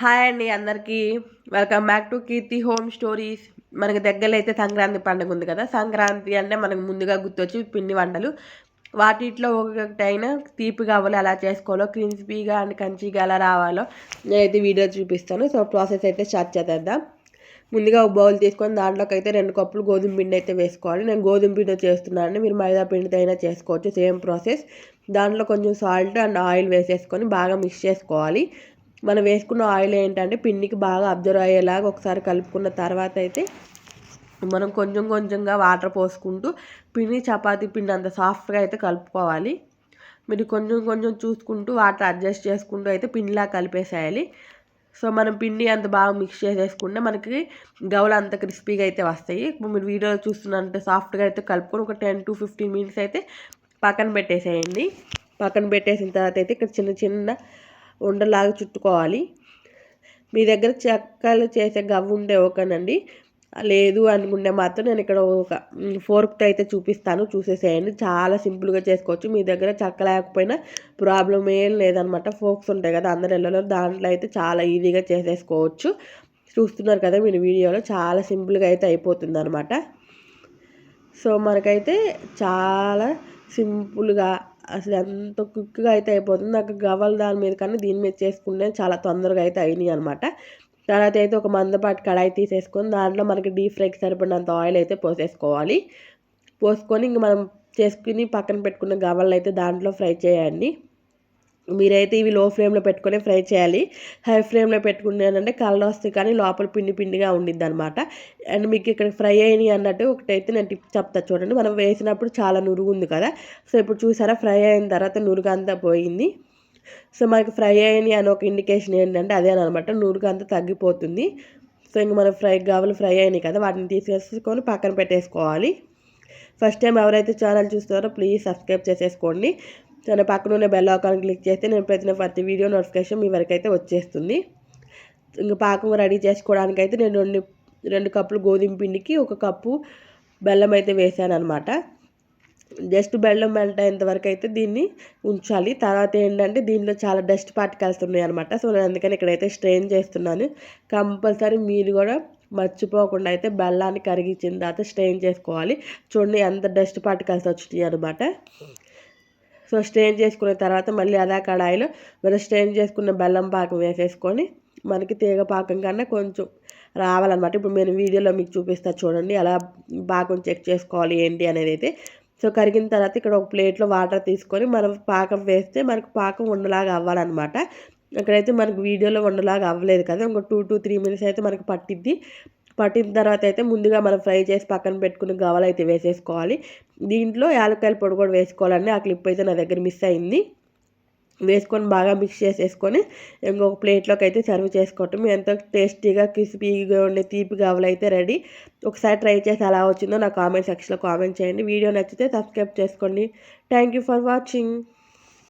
Hi అండి అందరికీ. Welcome back to Keerthi home stories మనకి దగ్గరలో అయితే సంక్రాంతి పండుగ ఉంది కదా. సంక్రాంతి అంటే మనకు ముందుగా గుర్తొచ్చి పిండి వంటలు. వాటిట్లో ఒకటైనా తీపి కావాలి అలా చేసుకోవాలో క్రిస్పీగా అండ్ కంచిగా అలా రావాలో నేనైతే వీడియో చూపిస్తాను. సో ప్రాసెస్ అయితే స్టార్ట్ చేద్దాం ముందుగా ఒక బౌల్ తీసుకొని దాంట్లోకి అయితే రెండు కప్పులు గోధుమ పిండి అయితే వేసుకోవాలి. నేను గోధుమ పిండి చేస్తున్నాను మీరు మైదా పిండితో అయినా చేసుకోవచ్చు. Same process. దాంట్లో కొంచెం సాల్ట్ అండ్ ఆయిల్ వేసేసుకొని బాగా మిక్స్ చేసుకోవాలి. మనం వేసుకున్న ఆయిల్ ఏంటంటే పిండికి బాగా అబ్జర్వ్ అయ్యేలాగా ఒకసారి కలుపుకున్న తర్వాత అయితే మనం కొంచెం కొంచెంగా వాటర్ పోసుకుంటూ పిండి చపాతీ పిండి అంత సాఫ్ట్గా అయితే కలుపుకోవాలి. మీరు కొంచెం కొంచెం చూసుకుంటూ వాటర్ అడ్జస్ట్ చేసుకుంటూ అయితే పిండిలా కలిపేసేయాలి. సో మనం పిండి అంత బాగా మిక్స్ చేసేసుకుంటే మనకి గవలు అంత క్రిస్పీగా అయితే వస్తాయి. ఇప్పుడు మీరు వీడియోలో చూస్తున్నంత సాఫ్ట్గా అయితే కలుపుకొని ఒక టెన్ టు ఫిఫ్టీన్ మినిట్స్ అయితే పక్కన పెట్టేసేయండి. పక్కన పెట్టేసిన తర్వాత అయితే ఇక్కడ చిన్న చిన్న ఉండలాగా చుట్టుకోవాలి. మీ దగ్గర చెక్కలు చేసే గవ్వ ఉండే ఓకేనండి లేదు అనుకుంటే మాత్రం నేను ఇక్కడ ఒక ఫోర్క్తో అయితే చూపిస్తాను. చూసేసేయండి. చాలా సింపుల్గా చేసుకోవచ్చు. మీ దగ్గర చెక్క లేకపోయినా ప్రాబ్లం ఏం లేదనమాట. ఫోక్స్ ఉంటాయి కదా అందరి ఇళ్ళలో దాంట్లో అయితే చాలా ఈజీగా చేసేసుకోవచ్చు. చూస్తున్నారు కదా మీరు వీడియోలో చాలా సింపుల్గా అయితే అయిపోతుంది అనమాట సో మనకైతే చాలా సింపుల్గా అసలు ఎంత క్విక్గా అయితే అయిపోతుంది నాకు గవ్వల దాని మీద కానీ దీని మీద చేసుకుంటే చాలా తొందరగా అయితే అయినాయి అనమాట తర్వాత అయితే ఒక మందపాటి కడాయి తీసేసుకొని దాంట్లో మనకి డీప్ ఫ్రైకి సరిపడినంత ఆయిల్ అయితే పోసేసుకోవాలి. పోసుకొని ఇంక మనం చేసుకుని పక్కన పెట్టుకున్న గవ్వలను అయితే దాంట్లో ఫ్రై చేయండి. మీరైతే ఇవి లో ఫ్లేమ్లో పెట్టుకొని ఫ్రై చేయాలి. హై ఫ్లేమ్లో పెట్టుకున్నానంటే కలర్ వస్తాయి కానీ లోపల పిండి పిండిగా ఉండిద్ది అనమాట అండ్ మీకు ఇక్కడ ఫ్రై అయినాయి అన్నట్టు ఒకటైతే నేను టిప్ చెప్తా చూడండి. మనం వేసినప్పుడు చాలా నురుగు ఉంది కదా. సో ఇప్పుడు చూసారా? ఫ్రై అయిన తర్వాత నురుగు అంతా పోయింది. సో మనకి ఫ్రై అయినాయి అని ఒక ఇండికేషన్ ఏంటంటే అదే అనమాట నురుగు అంతా తగ్గిపోతుంది. సో ఇంక మనం ఫ్రై కావాలి ఫ్రై అయినాయి కదా. వాటిని తీసేసుకొని పక్కన పెట్టేసుకోవాలి. ఫస్ట్ టైం ఎవరైతే ఛానల్ చూస్తారో ప్లీజ్ సబ్స్క్రైబ్ చేసేసుకోండి. తన పక్కన ఉన్న బెల్ ఐకాన్ క్లిక్ చేస్తే నేను పెట్టిన ప్రతి వీడియో నోటిఫికేషన్ మీ వరకు అయితే వచ్చేస్తుంది. ఇంకా పాకం రెడీ చేసుకోవడానికి అయితే నేను రెండు రెండు కప్పులు గోధుమ పిండికి ఒక కప్పు బెల్లం అయితే వేసాను అనమాట జస్ట్ బెల్లం మెల్ట్ వరకు అయితే దీన్ని ఉంచాలి. తర్వాత ఏంటంటే దీనిలో చాలా డస్ట్ పార్టికల్స్ ఉన్నాయి అనమాట సో నేను అందుకని ఇక్కడైతే స్ట్రెయిన్ చేస్తున్నాను. కంపల్సరీ మీరు కూడా మర్చిపోకుండా అయితే బెల్లాన్ని కరిగించిన తర్వాత స్ట్రెయిన్ చేసుకోవాలి. చూడండి ఎంత డస్ట్ పార్టికల్స్ వచ్చినాయి అనమాట సో స్ట్రెయిన్ చేసుకున్న తర్వాత మళ్ళీ అదే కడాయిలో మనం స్ట్రెయిన్ చేసుకున్న బెల్లం పాకం వేసేసుకొని మనకి తీగ పాకం కన్నా కొంచెం రావాలన్నమాట. ఇప్పుడు నేను వీడియోలో మీకు చూపిస్తా చూడండి ఎలా పాకం చెక్ చేసుకోవాలి ఏంటి అనేది అయితే. సో కరిగిన తర్వాత ఇక్కడ ఒక ప్లేట్లో వాటర్ తీసుకొని మనం పాకం వేస్తే మనకు పాకం ఉండలాగా అవ్వాలన్నమాట. అక్కడైతే మనకు వీడియోలో ఉండలాగా అవ్వలేదు కదా ఇంకో టూ టూ త్రీ మినిట్స్ అయితే మనకు పట్టిద్ది. పట్టిన తర్వాత అయితే ముందుగా మనం ఫ్రై చేసి పక్కన పెట్టుకుని గవలు అయితే వేసేసుకోవాలి. దీంట్లో యాలక్కాయల పొడి కూడా వేసుకోవాలండి. ఆ క్లిప్ అయితే నా దగ్గర మిస్ అయింది. వేసుకొని బాగా మిక్స్ చేసేసుకొని ఇంకొక ప్లేట్లోకి అయితే సర్వ్ చేసుకోవటం. ఎంతో టేస్టీగా క్రిస్పీగా ఉండే తీపి గవలు అయితే రెడీ ఒకసారి ట్రై చేసి ఎలా వచ్చిందో నా కామెంట్ సెక్షన్లో కామెంట్ చేయండి. వీడియో నచ్చితే సబ్స్క్రైబ్ చేసుకోండి. Thank you for watching